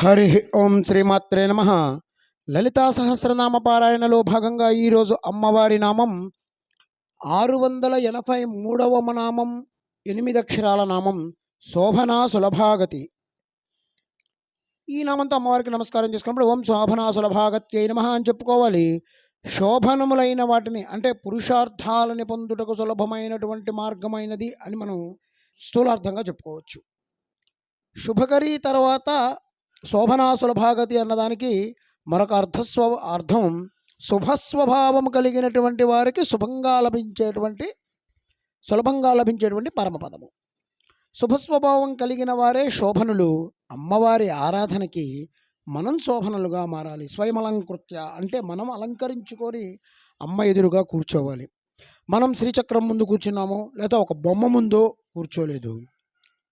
హరి ఓం శ్రీమాత్రే నమ. లలితా సహస్రనామ పారాయణలో భాగంగా ఈరోజు అమ్మవారి నామం ఆరు వందల ఎనభై మూడవ నామం ఎనిమిది అక్షరాల నామం శోభనా సులభాగతి. ఈ నామంతో అమ్మవారికి నమస్కారం చేసుకున్నప్పుడు ఓం శోభనా సులభాగత్యై నమ అని చెప్పుకోవాలి. శోభనములైన వాటిని అంటే పురుషార్థాలని పొందుటకు సులభమైనటువంటి మార్గమైనది అని మనం స్థూలార్థంగా చెప్పుకోవచ్చు. శుభకరి తర్వాత శోభనా సులభాగతి అన్నదానికి మరొక అర్థస్వ అర్థం శుభస్వభావం కలిగినటువంటి వారికి శుభంగా లభించేటువంటి సులభంగా లభించేటువంటి పరమపదము. శుభస్వభావం కలిగిన వారే శోభనులు. అమ్మవారి ఆరాధనకి మనం శోభనులుగా మారాలి. స్వయం అలంకృత్య అంటే మనం అలంకరించుకొని అమ్మ ఎదురుగా కూర్చోవాలి. మనం శ్రీచక్రం ముందు కూర్చున్నాము లేదా ఒక బొమ్మ ముందు కూర్చోలేదు.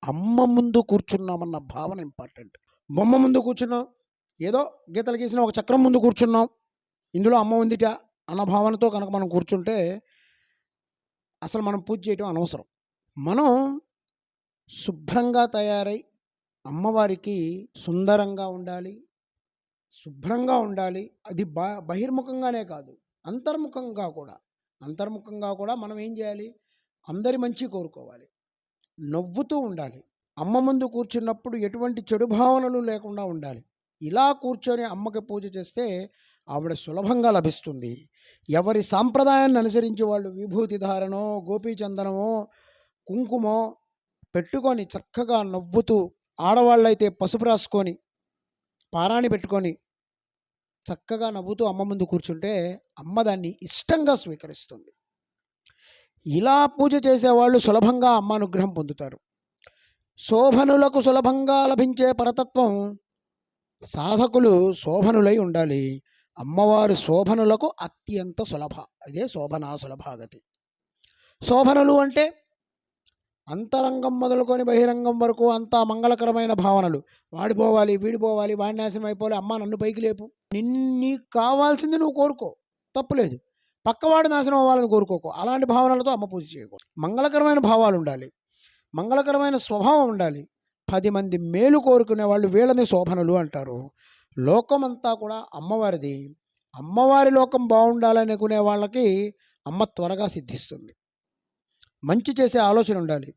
అమ్మ ముందు కూర్చున్నామన్న భావన ఇంపార్టెంట్ బొమ్మ ముందు కూర్చున్నాం. ఏదో గీతలు గీసిన ఒక చక్రం ముందు కూర్చున్నాం. ఇందులో అమ్మ ఉందిట అన్న భావనతో కనుక మనం కూర్చుంటే అసలు మనం పూజ చేయటం అనవసరం. మనం శుభ్రంగా తయారై అమ్మవారికి సుందరంగా ఉండాలి శుభ్రంగా ఉండాలి. అది బ బహిర్ముఖంగానే కాదు అంతర్ముఖంగా కూడా. అంతర్ముఖంగా కూడా మనం ఏం చేయాలి? అందరి మంచి కోరుకోవాలి. నవ్వుతూ ఉండాలి. అమ్మ ముందు కూర్చున్నప్పుడు ఎటువంటి చెడు భావనలు లేకుండా ఉండాలి. ఇలా కూర్చొని అమ్మకి పూజ చేస్తే ఆవిడ సులభంగా లభిస్తుంది. ఎవరి సాంప్రదాయాన్ని అనుసరించి వాళ్ళు విభూతి ధారణో గోపీచందనమో కుంకుమో పెట్టుకొని చక్కగా నవ్వుతూ ఆడవాళ్ళైతే పసుపు రాసుకొని పారాణి పెట్టుకొని చక్కగా నవ్వుతూ అమ్మ ముందు కూర్చుంటే అమ్మ దాన్ని ఇష్టంగా స్వీకరిస్తుంది. ఇలా పూజ చేసేవాళ్ళు సులభంగా అమ్మ అనుగ్రహం పొందుతారు. శోభనులకు సులభంగా లభించే పరతత్వం సాధకులు శోభనులై ఉండాలి. అమ్మవారు శోభనులకు అత్యంత సులభ. అదే శోభనా సులభాగతి. శోభనులు అంటే అంతరంగం మొదలుకొని బహిరంగం వరకు అంతా మంగళకరమైన భావనలు. వాడిపోవాలి వీడిపోవాలి వాడి నాశనం అయిపోవాలి. అమ్మ నన్ను పైకి లేపు. నిన్ను కావాల్సింది నువ్వు కోరుకో. తప్పులేదు పక్కవాడి నాశనం అవ్వాలని కోరుకోకు. అలాంటి భావనలతో అమ్మ పూజ చేయకూడదు. మంగళకరమైన భావాలు ఉండాలి. మంగళకరమైన స్వభావం ఉండాలి. పది మంది మేలు కోరుకునే వాళ్ళు వీళ్ళని శోభనలు అంటారు. లోకమంతా కూడా అమ్మవారిది. అమ్మవారి లోకం బాగుండాలనుకునే వాళ్ళకి అమ్మ త్వరగా సిద్ధిస్తుంది. మంచి చేసే ఆలోచన ఉండాలి.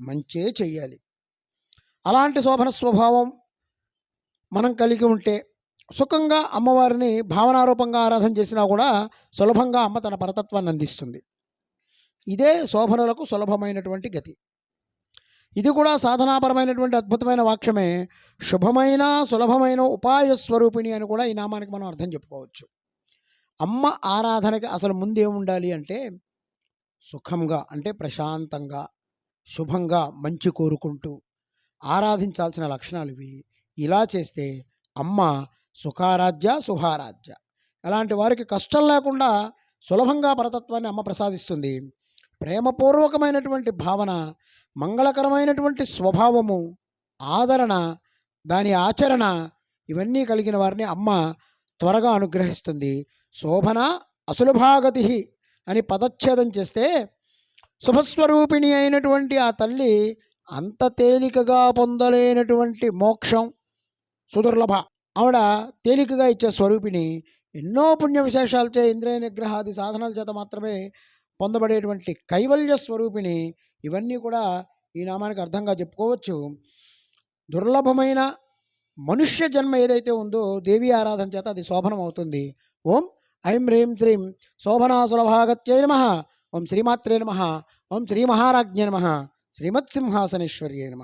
మంచే చెయ్యాలి. అలాంటి శోభన స్వభావం మనం కలిగి ఉంటే సుఖంగా అమ్మవారిని భావనారూపంగా ఆరాధన చేసినా కూడా సులభంగా అమ్మ తన పరతత్వాన్ని అందిస్తుంది. ఇదే శోభనలకు సులభమైనటువంటి గతి. ఇది కూడా సాధనాపరమైనటువంటి అద్భుతమైన వాక్యమే. శుభమైన సులభమైన ఉపాయ స్వరూపిణి అని కూడా ఈ నామానికి మనం అర్థం చెప్పుకోవచ్చు. అమ్మ ఆరాధనకి అసలు ముందే ఉండాలి అంటే సుఖంగా అంటే ప్రశాంతంగా శుభంగా మంచి కోరుకుంటూ ఆరాధించాల్సిన లక్షణాలు ఇవి. ఇలా చేస్తే అమ్మ సుఖారాధ్య సుహారాధ్య అలాంటి వారికి కష్టం లేకుండా సులభంగా పరతత్వాన్ని అమ్మ ప్రసాదిస్తుంది. ప్రేమపూర్వకమైనటువంటి భావన మంగళకరమైనటువంటి స్వభావము ఆదరణ దాని ఆచరణ ఇవన్నీ కలిగిన వారిని అమ్మ త్వరగా అనుగ్రహిస్తుంది. శోభన అసులభాగతి అని పదచ్ఛేదం చేస్తే శుభస్వరూపిణి అయినటువంటి ఆ తల్లి అంత తేలికగా పొందలేనటువంటి మోక్షం సుదుర్లభ. ఆవిడ తేలికగా ఇచ్చే స్వరూపిణి ఎన్నో పుణ్య విశేషాలచే ఇంద్రియ నిగ్రహాది సాధనల చేత మాత్రమే పొందబడేటువంటి కైవల్య స్వరూపిణి ఇవన్నీ కూడా ఈ నామానికి అర్థంగా చెప్పుకోవచ్చు. దుర్లభమైన మనుష్య జన్మ ఏదైతే ఉందో దేవి ఆరాధన చేత అది శోభనం అవుతుంది ఓం ఐం హ్రీం శ్రీం శోభనాసులభాగత్యై నమ. ఓం శ్రీమాత్రే నమ. ఓం శ్రీ మహారాజ్ఞ నమ. శ్రీమత్సింహాసనేశ్వర్యే నమ.